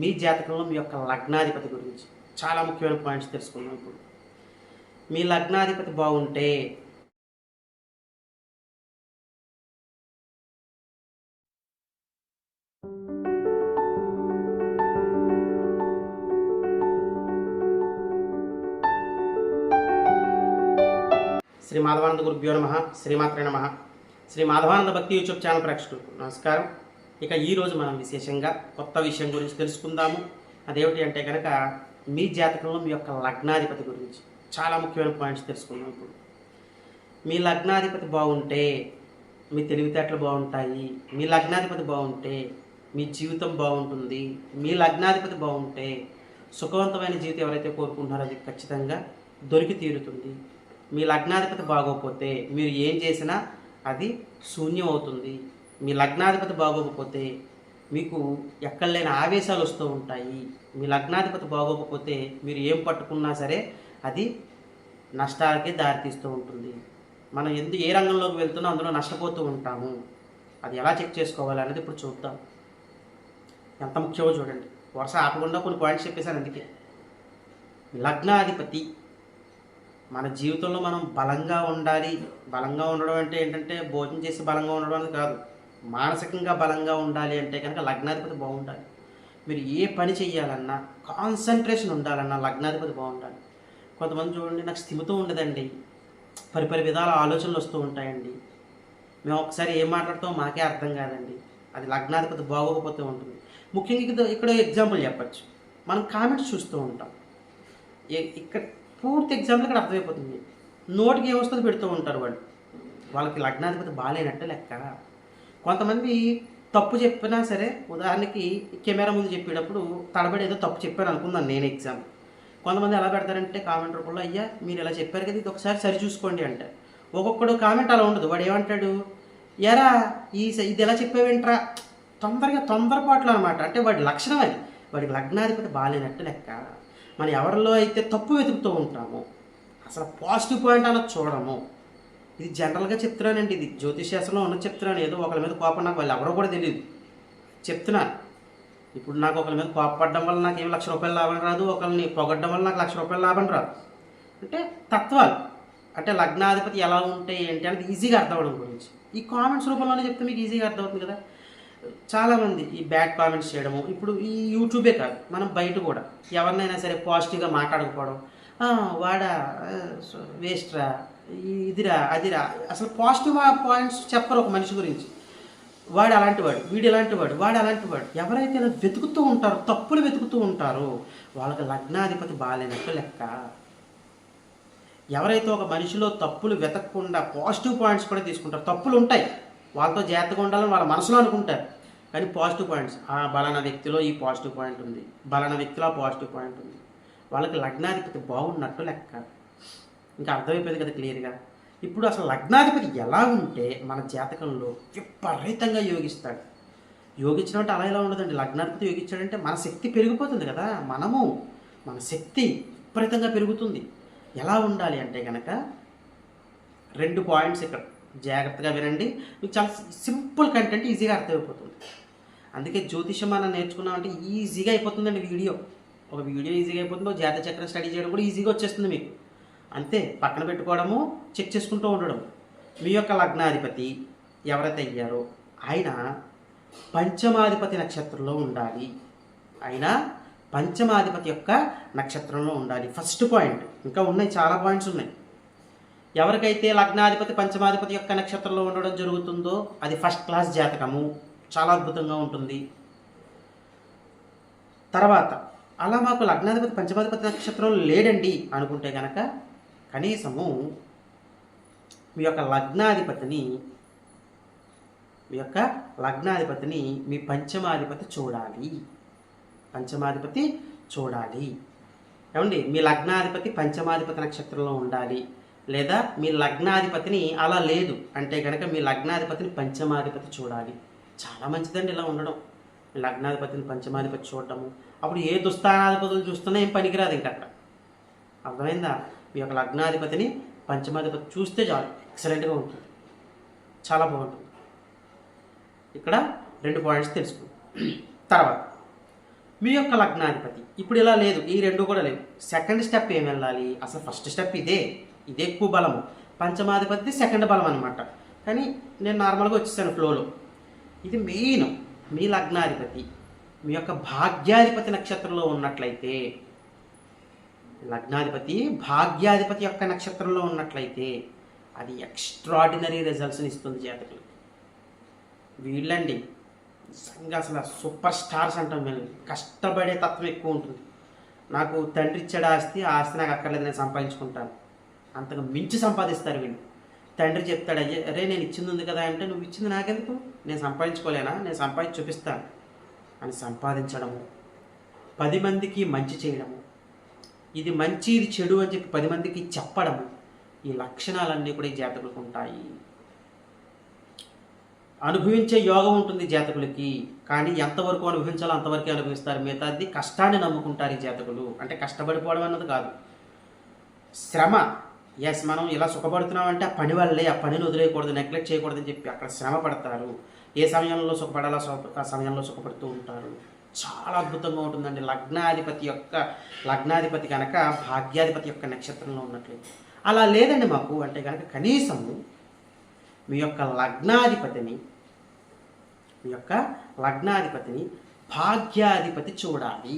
మీ జాతకంలో మీ యొక్క లగ్నాధిపతి గురించి చాలా ముఖ్యమైన పాయింట్స్ తెలుసుకుందాం ఇప్పుడు. మీ లగ్నాధిపతి బాగుంటే శ్రీ మాధవానంద గురుభ్యో నమ శ్రీమాత్రే నమ. శ్రీ మాధవానంద భక్తి యూట్యూబ్ ఛానల్ ప్రేక్షకులకు నమస్కారం. ఇక ఈరోజు మనం విశేషంగా కొత్త విషయం గురించి తెలుసుకుందాము. అదేమిటి అంటే కనుక మీ జాతకంలో మీ యొక్క లగ్నాధిపతి గురించి చాలా ముఖ్యమైన పాయింట్స్ తెలుసుకుందాం ఇప్పుడు. మీ లగ్నాధిపతి బాగుంటే మీ తెలివితేటలు బాగుంటాయి మీ లగ్నాధిపతి బాగుంటే మీ జీవితం బాగుంటుంది మీ లగ్నాధిపతి బాగుంటే సుఖవంతమైన జీవితం ఎవరైతే కోరుకుంటున్నారో అది ఖచ్చితంగా దొరికి తీరుతుంది. మీ లగ్నాధిపతి బాగోకపోతే మీరు ఏం చేసినా అది శూన్యం అవుతుంది. మీ లగ్నాధిపతి బాగోకపోతే మీకు ఎక్కడ లేని ఆవేశాలు వస్తూ ఉంటాయి. మీ లగ్నాధిపతి బాగోకపోతే మీరు ఏం పట్టుకున్నా సరే అది నష్టాలకే దారితీస్తూ ఉంటుంది. మనం ఎందు ఏ రంగంలోకి వెళ్తున్నా అందులో నష్టపోతూ ఉంటాము. అది ఎలా చెక్ చేసుకోవాలి అనేది ఇప్పుడు చూద్దాం. ఎంత ముఖ్యమో చూడండి. వరుస ఆపకుండా కొన్ని పాయింట్స్ చెప్పేశాను అందుకే. లగ్నాధిపతి మన జీవితంలో మనం బలంగా ఉండాలి. బలంగా ఉండడం అంటే ఏంటంటే భోజనం చేసి బలంగా ఉండడం అనేది కాదు. మానసికంగా బలంగా ఉండాలి అంటే కనుక లగ్నాధిపతి బాగుండాలి. మీరు ఏ పని చేయాలన్నా కాన్సన్ట్రేషన్ ఉండాలన్నా లగ్నాధిపతి బాగుండాలి. కొంతమంది చూడండి నాకు స్థిమితో ఉండదండి. పరిపరి విధాల ఆలోచనలు వస్తూ ఉంటాయండి. మేము ఒకసారి ఏం మాట్లాడతామో మాకే అర్థం కాదండి. అది లగ్నాధిపతి బాగోకపోతే ఉంటుంది. ముఖ్యంగా ఇక్కడ ఎగ్జాంపుల్ చెప్పచ్చు. మనం కామెంట్స్ చూస్తూ ఉంటాం. ఏ- ఇక్కడ పూర్తి ఎగ్జాంపుల్ ఇక్కడ అర్థమైపోతుంది. నోటికి ఏమొస్తుంది పెడుతూ ఉంటారు వాళ్ళు. వాళ్ళకి లగ్నాధిపతి బాగాలేనట్టు లెక్క. కొంతమంది తప్పు చెప్పినా సరే ఉదాహరణకి కెమెరా ముందు చెప్పేటప్పుడు తడబడి ఏదో తప్పు చెప్పాను అనుకున్నాను నేను ఎగ్జామ్ కొంతమంది ఎలా పెడతారంటే కామెంట్ రూపంలో అయ్యా మీరు ఇలా చెప్పారు కదా ఇది ఒకసారి సరి చూసుకోండి అంటే ఒక్కొక్కడు కామెంట్ అలా ఉండదు. వాడు ఏమంటాడు ఎరా ఈ స- ఇది ఎలా చెప్పావేంట్రా? తొందరగా తొందరపాట్లు అనమాట అంటే వాడి లక్షణం అది. వాడికి లగ్నాధిపతి బాగాలేనట్టు లెక్క. మనం ఎవరిలో అయితే తప్పు వెతుకుతూ ఉంటామో అసలు పాజిటివ్ పాయింట్ అలా చూడము. ఇది జనరల్గా చెప్తున్నానండి ఇది. జ్యోతిషాస్త్రంలో ఉన్నది చెప్తున్నాను. ఏదో ఒకరి మీద కోపం నాకు వాళ్ళు ఎవరో కూడా తెలియదు చెప్తున్నాను. ఇప్పుడు నాకు ఒకరి మీద కోపపడడం వల్ల నాకు ఏం లక్ష రూపాయలు లాభం రాదు. ఒకరిని పొగడ్డం వల్ల నాకు లక్ష రూపాయలు లాభం రాదు. అంటే తత్వాలు. అంటే లగ్నాధిపతి ఎలా ఉంటే ఏంటి అనేది ఈజీగా అర్థం అవడం గురించి. ఈ కామెంట్స్ రూపంలోనే చెప్తే మీకు ఈజీగా అర్థమవుతుంది కదా. చాలామంది ఈ బ్యాడ్ కామెంట్స్ చేయడము. ఇప్పుడు ఈ యూట్యూబే కాదు. మనం బయట కూడా ఎవరినైనా సరే పాజిటివ్గా మాట్లాడకపోవడం. వాడా వేస్ట్రా ఇదిరా అదిరా. అసలు పాజిటివ్ పాయింట్స్ చెప్పరు ఒక మనిషి గురించి. వాడు అలాంటి వాడు వీడు ఎలాంటి వాడు వాడు అలాంటి వాడు. ఎవరైతే ఇలా వెతుకుతూ ఉంటారో తప్పులు వెతుకుతూ ఉంటారో వాళ్ళకి లగ్నాధిపతి బాగాలేనట్టు లెక్క. ఎవరైతే ఒక మనిషిలో తప్పులు వెతకకుండా పాజిటివ్ పాయింట్స్ కూడా తీసుకుంటారు తప్పులు ఉంటాయి. వాళ్ళతో జాగ్రత్తగా ఉండాలని వాళ్ళ మనసులో అనుకుంటారు. కానీ పాజిటివ్ పాయింట్స్ ఆ బలానా వ్యక్తిలో ఈ పాజిటివ్ పాయింట్ ఉంది బలానా వ్యక్తిలో పాజిటివ్ పాయింట్ ఉంది. వాళ్ళకి లగ్నాధిపతి బాగున్నట్టు లెక్క. ఇంకా అర్థమైపోయింది కదా క్లియర్గా. ఇప్పుడు అసలు లగ్నాధిపతి ఎలా ఉంటే మన జాతకంలో విపరీతంగా యోగిస్తాడు. యోగించడం అంటే అలా ఎలా ఉండదండి? లగ్నాధిపతి యోగించాడంటే మన శక్తి పెరిగిపోతుంది కదా. మనము మన శక్తి విపరీతంగా పెరుగుతుంది. ఎలా ఉండాలి అంటే కనుక రెండు పాయింట్స్ ఇక్కడ. జాగ్రత్తగా వినండి. మీకు చాలా సింపుల్ కంటెంట్ ఈజీగా అర్థమైపోతుంది. అందుకే జ్యోతిషం మనం నేర్చుకున్నామంటే ఈజీగా అయిపోతుందండి వీడియో. ఒక వీడియో ఈజీగా అయిపోతుంది. ఒక జాతక చక్రం స్టడీ చేయడం కూడా ఈజీగా వచ్చేస్తుంది మీకు. అంతే పక్కన పెట్టుకోవడము చెక్ చేసుకుంటూ ఉండడం. మీ యొక్క లగ్నాధిపతి ఎవరైతే అయ్యారో ఆయన పంచమాధిపతి నక్షత్రంలో ఉండాలి. ఆయన పంచమాధిపతి యొక్క నక్షత్రంలో ఉండాలి. ఫస్ట్ పాయింట్ ఇంకా ఉన్నాయి చాలా పాయింట్స్ ఉన్నాయి. ఎవరికైతే లగ్నాధిపతి పంచమాధిపతి యొక్క నక్షత్రంలో ఉండడం జరుగుతుందో అది ఫస్ట్ క్లాస్ జాతకము. చాలా అద్భుతంగా ఉంటుంది. తర్వాత అలా మాకు లగ్నాధిపతి పంచమాధిపతి నక్షత్రం లేడండి అనుకుంటే కనుక కనీసము మీ యొక్క లగ్నాధిపతిని మీ యొక్క లగ్నాధిపతిని మీ పంచమాధిపతి చూడాలి. పంచమాధిపతి చూడాలి. ఏమండి? మీ లగ్నాధిపతి పంచమాధిపతి నక్షత్రంలో ఉండాలి. లేదా మీ లగ్నాధిపతిని అలా లేదు అంటే కనుక మీ లగ్నాధిపతిని పంచమాధిపతి చూడాలి. చాలా మంచిదండి ఇలా ఉండడం. మీ లగ్నాధిపతిని పంచమాధిపతి చూడటము అప్పుడు ఏ దుస్థానాధిపతులు చూస్తున్నా ఏం పనికిరాదు ఇంకా అక్కడ అర్థమైందా? మీ యొక్క లగ్నాధిపతిని పంచమాధిపతి చూస్తే చాలు. ఎక్సలెంట్గా ఉంటుంది. చాలా బాగుంటుంది. ఇక్కడ రెండు పాయింట్స్ తెలుసుకో. తర్వాత మీ యొక్క లగ్నాధిపతి ఇప్పుడు ఇలా లేదు ఈ రెండు కూడా లేవు. సెకండ్ స్టెప్ ఏం వెళ్ళాలి? అసలు ఫస్ట్ స్టెప్ ఇదే. ఇదే ఎక్కువ బలము. పంచమాధిపతి సెకండ్ బలం అనమాట కానీ నేను నార్మల్గా వచ్చేసాను ఫ్లోలో ఇది మెయిన్ మీ లగ్నాధిపతి మీ యొక్క భాగ్యాధిపతి నక్షత్రంలో ఉన్నట్లయితే లగ్నాధిపతి భాగ్యాధిపతి యొక్క నక్షత్రంలో ఉన్నట్లయితే అది ఎక్స్ట్రాడినరీ రిజల్ట్స్ని ఇస్తుంది జాతకులు వీళ్ళండి నిజంగా అసలు సూపర్ స్టార్స్ అంటాం వీళ్ళని కష్టపడే తత్వం ఎక్కువ ఉంటుంది. నాకు తండ్రి ఇచ్చాడు ఆస్తి ఆ ఆస్తి నాకు అక్కర్లేదు నేను సంపాదించుకుంటాను. అంతకు మించి సంపాదిస్తారు వీళ్ళు. తండ్రి చెప్తాడు అయ్యే అరే నేను ఇచ్చింది ఉంది కదా అంటే నువ్వు ఇచ్చింది నాకెందుకు? నేను సంపాదించుకోలేనా? నేను సంపాదించి చూపిస్తాను. అని సంపాదించడము పది మందికి మంచి చేయడము ఇది మంచి ఇది చెడు అని చెప్పి పది మందికి చెప్పడం ఈ లక్షణాలన్నీ కూడా ఈ జాతకులకు ఉంటాయి. అనుభవించే యోగం ఉంటుంది జాతకులకి కానీ ఎంతవరకు అనుభవించాలో అంతవరకే అనుభవిస్తారు. మిగతాది కష్టాన్ని నమ్ముకుంటారు ఈ జాతకులు. అంటే కష్టపడిపోవడం అన్నది కాదు. శ్రమ. ఎస్ మనం ఇలా సుఖపడుతున్నామంటే ఆ పని వల్లే ఆ పనిని వదిలేయకూడదు నెగ్లెక్ట్ చేయకూడదని చెప్పి అక్కడ శ్రమ పడతారు. ఏ సమయంలో సుఖపడాలో సుఖ- ఆ సమయంలో సుఖపడుతూ ఉంటారు. చాలా అద్భుతంగా ఉంటుందండి. లగ్నాధిపతి యొక్క లగ్నాధిపతి కనుక భాగ్యాధిపతి యొక్క నక్షత్రంలో ఉన్నట్లయితే. అలా లేదండి మాకు అంటే కనుక కనీసము మీ యొక్క లగ్నాధిపతిని మీ యొక్క లగ్నాధిపతిని భాగ్యాధిపతి చూడాలి.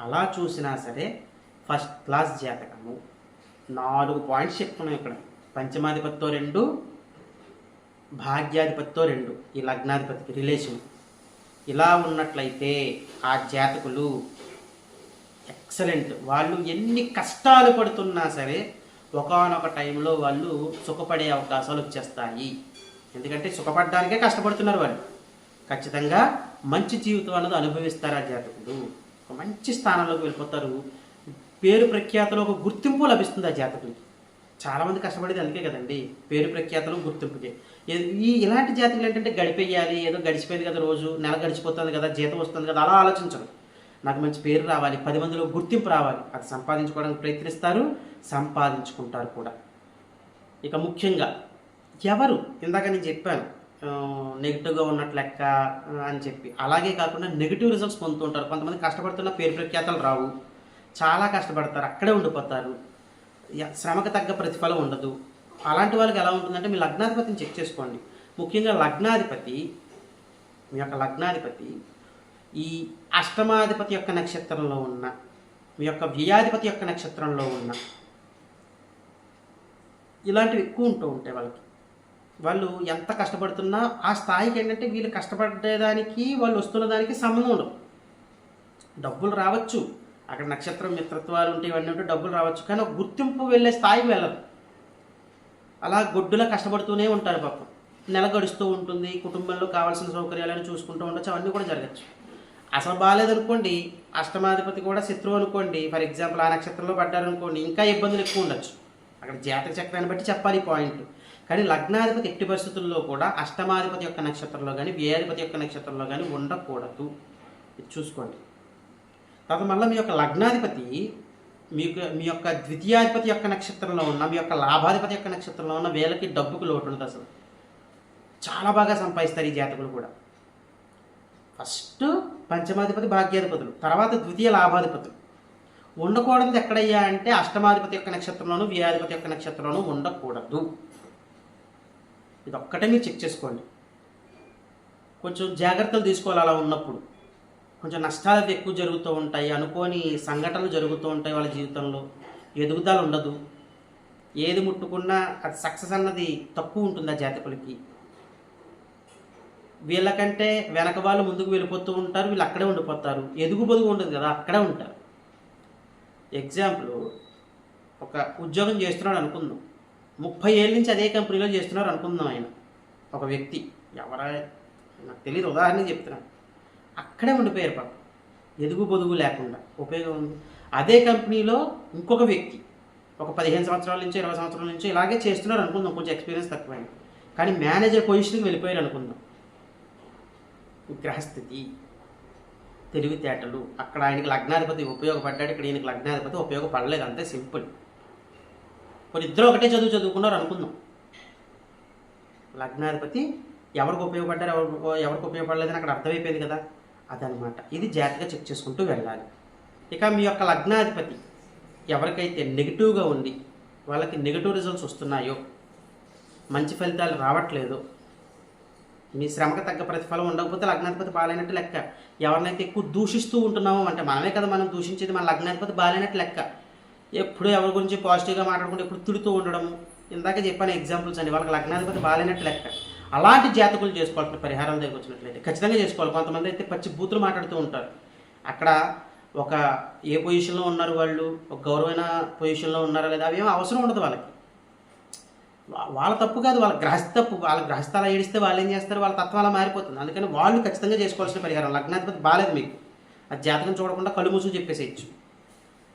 అలా చూసినా సరే ఫస్ట్ క్లాస్ జాతకము. నాలుగు పాయింట్స్ చెప్తున్నాం ఇక్కడ. పంచమాధిపతితో రెండు భాగ్యాధిపతితో రెండు ఈ లగ్నాధిపతికి రిలేషన్. ఇలా ఉన్నట్లయితే ఆ జాతకులు ఎక్సలెంట్. వాళ్ళు ఎన్ని కష్టాలు పడుతున్నా సరే ఒకానొక టైంలో వాళ్ళు సుఖపడే అవకాశాలు వచ్చేస్తాయి. ఎందుకంటే సుఖపడడానికే కష్టపడుతున్నారు వాళ్ళు. ఖచ్చితంగా మంచి జీవితం అన్నది అనుభవిస్తారు ఆ జాతకులు. ఒక మంచి స్థానంలోకి వెళ్ళిపోతారు. పేరు ప్రఖ్యాతలో ఒక గుర్తింపు లభిస్తుంది ఆ జాతకులకి. చాలామంది కష్టపడేది అందుకే కదండి. పేరు ప్రఖ్యాతలు గుర్తింపుకి. ఈ ఇలాంటి జాతకులు ఏంటంటే గడిపేయాలి ఏదో గడిచిపోయింది కదా రోజు నెల గడిచిపోతుంది కదా జీతం వస్తుంది కదా అలా ఆలోచించరు. నాకు మంచి పేరు రావాలి పది మందిలో గుర్తింపు రావాలి. అది సంపాదించుకోవడానికి ప్రయత్నిస్తారు సంపాదించుకుంటారు కూడా. ఇక ముఖ్యంగా ఎవరు? ఇందాక నేను చెప్పాను నెగిటివ్గా ఉన్నట్టు లెక్క అని చెప్పి. అలాగే కాకుండా నెగిటివ్ రిజల్ట్స్ పొందుతుంటారు కొంతమంది కష్టపడుతున్న పేరు ప్రఖ్యాతలు రావు. చాలా కష్టపడతారు అక్కడే ఉండిపోతారు. శ్రమకు తగ్గ ప్రతిఫలం ఉండదు. అలాంటి వాళ్ళకి ఎలా ఉంటుందంటే మీ లగ్నాధిపతిని చెక్ చేసుకోండి. ముఖ్యంగా లగ్నాధిపతి మీ యొక్క లగ్నాధిపతి ఈ అష్టమాధిపతి యొక్క నక్షత్రంలో ఉన్న మీ యొక్క వ్యయాధిపతి యొక్క నక్షత్రంలో ఉన్న ఇలాంటివి ఎక్కువ ఉంటూ ఉంటాయి వాళ్ళకి. వాళ్ళు ఎంత కష్టపడుతున్నా ఆ స్థాయికి ఏంటంటే వీళ్ళు కష్టపడేదానికి వాళ్ళు వస్తున్న దానికి సంబంధం ఉండదు. డబ్బులు రావచ్చు. అక్కడ నక్షత్రం మిత్రత్వాలు ఉంటే ఇవన్నీ ఉంటే డబ్బులు రావచ్చు. కానీ ఒక గుర్తింపు వెళ్ళే స్థాయి వెళ్ళరు. అలా గొడ్డులా కష్టపడుతూనే ఉంటారు పాపం. నెల గడుస్తూ ఉంటుంది కుటుంబంలో కావాల్సిన సౌకర్యాలను చూసుకుంటూ ఉండొచ్చు అవన్నీ కూడా జరగచ్చు. అసలు బాగాలేదనుకోండి అష్టమాధిపతి కూడా శత్రువు అనుకోండి ఫర్ ఎగ్జాంపుల్ ఆ నక్షత్రంలో పడ్డారనుకోండి ఇంకా ఇబ్బందులు ఎక్కువ ఉండొచ్చు. అక్కడ జాతక చక్రాన్ని బట్టి చెప్పాలి పాయింట్ కానీ లగ్నాధిపతి ఎట్టి పరిస్థితుల్లో కూడా అష్టమాధిపతి యొక్క నక్షత్రంలో కానీ వ్యయాధిపతి యొక్క నక్షత్రంలో కానీ ఉండకూడదు. చూసుకోండి. తర్వాత మళ్ళీ మీ యొక్క లగ్నాధిపతి మీకు మీ యొక్క ద్వితీయాధిపతి యొక్క నక్షత్రంలో ఉన్న మీ యొక్క లాభాధిపతి యొక్క నక్షత్రంలో ఉన్న వేలకి డబ్బుకు లోటు ఉండదు అసలు. చాలా బాగా సంపాదిస్తారు ఈ జాతకులు కూడా. ఫస్ట్ పంచమాధిపతి భాగ్యాధిపతులు తర్వాత ద్వితీయ లాభాధిపతులు. ఉండకూడదు ఎక్కడయ్యా అంటే అష్టమాధిపతి యొక్క నక్షత్రంలోను వ్యయాధిపతి యొక్క నక్షత్రంలోనూ ఉండకూడదు. ఇది ఒక్కటే మీరు చెక్ చేసుకోండి. కొంచెం జాగ్రత్తలు తీసుకోవాలి అలా ఉన్నప్పుడు. కొంచెం నష్టాలు అయితే ఎక్కువ జరుగుతూ ఉంటాయి అనుకోని సంఘటనలు జరుగుతూ ఉంటాయి వాళ్ళ జీవితంలో. ఎదుగుదల ఉండదు. ఏది ముట్టుకున్నా అది సక్సెస్ అన్నది తక్కువ ఉంటుంది ఆ జాతకులకి. వీళ్ళకంటే వెనక వాళ్ళు ముందుకు వెళ్ళిపోతూ ఉంటారు వీళ్ళు అక్కడే ఉండిపోతారు. ఎదుగు పొదుగు ఉండదు కదా అక్కడే ఉంటారు. ఎగ్జాంపుల్ ఒక ఉద్యోగం చేస్తున్నాడు అనుకుందాం. ముప్పై ఏళ్ళ నుంచి అదే కంపెనీలో చేస్తున్నారు అనుకుందాం ఆయన. ఒక వ్యక్తి. ఎవరా? నాకు తెలియదు ఉదాహరణ చెప్తున్నాను అక్కడే ఉండిపోయారు పాప. ఎదుగు పొదుగు లేకుండా ఉపయోగం ఉంది. అదే కంపెనీలో ఇంకొక వ్యక్తి ఒక పదిహేను సంవత్సరాల నుంచి ఇరవై సంవత్సరాల నుంచి ఇలాగే చేస్తున్నారు అనుకుందాం. కొంచెం ఎక్స్పీరియన్స్ తక్కువైంది. కానీ మేనేజర్ పొజిషన్కి వెళ్ళిపోయారు అనుకుందాం. గ్రహస్థితి తెలివితేటలు అక్కడ ఆయనకి లగ్నాధిపతి ఉపయోగపడ్డాడు ఇక్కడ ఈయనకి లగ్నాధిపతి ఉపయోగపడలేదు. అంతే సింపుల్. కొన్ని ఇద్దరు ఒకటే చదువు చదువుకున్నారు అనుకుందాం. లగ్నాధిపతి ఎవరికి ఉపయోగపడ్డారు ఎవరు ఎవరికి ఉపయోగపడలేదని అక్కడ అర్థమైపోయింది కదా. అదనమాట. ఇది జాగ్రత్తగా చెక్ చేసుకుంటూ వెళ్ళాలి. ఇక మీ యొక్క లగ్నాధిపతి ఎవరికైతే నెగిటివ్గా ఉండి వాళ్ళకి నెగిటివ్ రిజల్ట్స్ వస్తున్నాయో మంచి ఫలితాలు రావట్లేదు మీ శ్రమకు తగ్గ ప్రతిఫలం ఉండకపోతే లగ్నాధిపతి బాగాలేనట్టు లెక్క. ఎవరినైతే ఎక్కువ దూషిస్తూ ఉంటున్నామో అంటే మనమే కదా మనం దూషించేది మన లగ్నాధిపతి బాగాలేనట్టు లెక్క. ఎప్పుడు ఎవరి గురించి పాజిటివ్గా మాట్లాడుకుంటే ఎప్పుడు తిడుతూ ఉండడం ఇందాక చెప్పాను ఎగ్జాంపుల్స్ అండి వాళ్ళకి లగ్నాధిపతి బాగాలేనట్టు లెక్క. అలాంటి జాతకులు చేసుకోవాల్సిన పరిహారం దగ్గర వచ్చినట్లయితే ఖచ్చితంగా చేసుకోవాలి. కొంతమంది అయితే పచ్చి బూతులు మాట్లాడుతూ ఉంటారు. అక్కడ ఒక ఏ పొజిషన్లో ఉన్నారు వాళ్ళు? ఒక గౌరవమైన పొజిషన్లో ఉన్నారా లేదా? అవేం అవసరం ఉండదు వాళ్ళకి. వాళ్ళ తప్పు కాదు వాళ్ళ గ్రహస్థ తప్పు. వాళ్ళ గ్రహస్థాలు ఏడిస్తే వాళ్ళు ఏం చేస్తారు? వాళ్ళ తత్వం అలా మారిపోతుంది. అందుకని వాళ్ళు ఖచ్చితంగా చేసుకోవాల్సిన పరిహారం. లగ్నాధిపతి బాలేదు మీకు. ఆ జాతకం చూడకుండా కళ్ళు మూసుకు చెప్పేసేయచ్చు.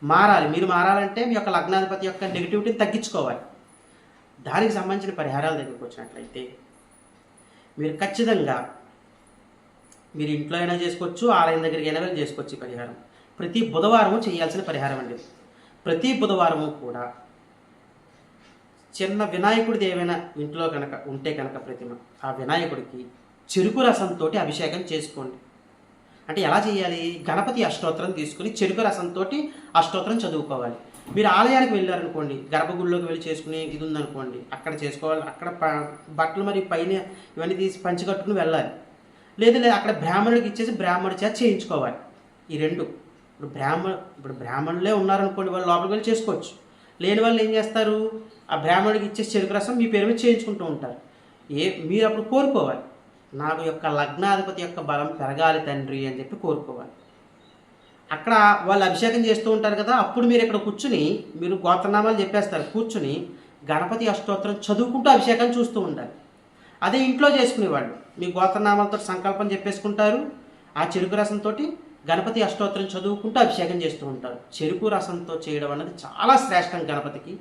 మారాలి. మీరు మారాలంటే మీ యొక్క లగ్నాధిపతి యొక్క నెగిటివిటీని తగ్గించుకోవాలి. దానికి సంబంధించిన పరిహారాల దగ్గరికి వచ్చినట్లయితే మీరు ఖచ్చితంగా మీరు ఇంట్లో అయినా చేసుకోవచ్చు ఆలయం దగ్గరికి అయినా వెళ్ళి చేసుకోవచ్చు ఈ పరిహారం. ప్రతి బుధవారము చేయాల్సిన పరిహారం అండి. ప్రతి బుధవారము కూడా చిన్న వినాయకుడిది ఏమైనా ఇంట్లో కనుక ఉంటే కనుక ప్రతిమ ఆ వినాయకుడికి చెరుకు రసంతో అభిషేకం చేసుకోండి. అంటే ఎలా చేయాలి? గణపతి అష్టోత్తరం తీసుకుని చెరుకు రసంతో అష్టోత్తరం చదువుకోవాలి. మీరు ఆలయానికి వెళ్ళారనుకోండి గర్భగుడిలోకి వెళ్ళి చేసుకునే ఇది ఉందనుకోండి అక్కడ చేసుకోవాలి అక్కడ బట్టలు మరి పైన ఇవన్నీ తీసి పంచి కట్టుకుని వెళ్ళాలి. లేదు లేదు అక్కడ బ్రాహ్మణుడికి ఇచ్చేసి బ్రాహ్మణుడి చేత చేయించుకోవాలి. ఈ రెండు. ఇప్పుడు బ్రాహ్మణ ఇప్పుడు బ్రాహ్మణులే ఉన్నారనుకోండి వాళ్ళు లోపలికి వెళ్ళి చేసుకోవచ్చు. లేని వాళ్ళు ఏం చేస్తారు? ఆ బ్రాహ్మణుడికి ఇచ్చే చెరుకు రసం మీ పేరు మీద చేయించుకుంటూ ఉంటారు. ఏ మీరు అప్పుడు కోరుకోవాలి. నాకు యొక్క లగ్నాధిపతి యొక్క బలం పెరగాలి తండ్రి అని చెప్పి కోరుకోవాలి. అక్కడ వాళ్ళు అభిషేకం చేస్తూ ఉంటారు కదా అప్పుడు మీరు ఇక్కడ కూర్చుని మీరు గోత్రనామాలు చెప్పేస్తారు కూర్చుని గణపతి అష్టోత్తరం చదువుకుంటూ అభిషేకం చూస్తూ ఉండాలి. అదే ఇంట్లో చేసుకునేవాళ్ళు. మీ గోత్రనామాలతో సంకల్పం చెప్పేసుకుంటారు ఆ చెరుకు రసంతో గణపతి అష్టోత్తరం చదువుకుంటూ అభిషేకం చేస్తూ ఉంటారు. చెరుకు రసంతో చేయడం అనేది చాలా శ్రేష్టం గణపతికి.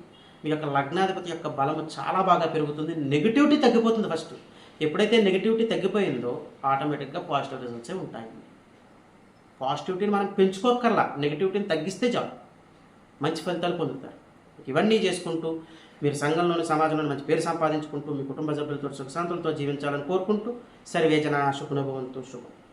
మీ యొక్క లగ్నాధిపతి యొక్క బలము చాలా బాగా పెరుగుతుంది నెగిటివిటీ తగ్గిపోతుంది ఫస్ట్ ఎప్పుడైతే నెగిటివిటీ తగ్గిపోయిందో ఆటోమేటిక్గా పాజిటివ్ రిజల్ట్సే ఉంటాయి. పాజిటివిటీని మనం పెంచుకోకర్లా నెగిటివిటీని తగ్గిస్తే చాలు. మంచి ఫలితాలు పొందుతారు. ఇవన్నీ చేసుకుంటూ మీరు సంఘంలోని సమాజంలోని మంచి పేరు సంపాదించుకుంటూ మీ కుటుంబ సభ్యులతో సుఖశాంతులతో జీవించాలని కోరుకుంటూ సర్వేజన శుభనుభవంతో శుభం.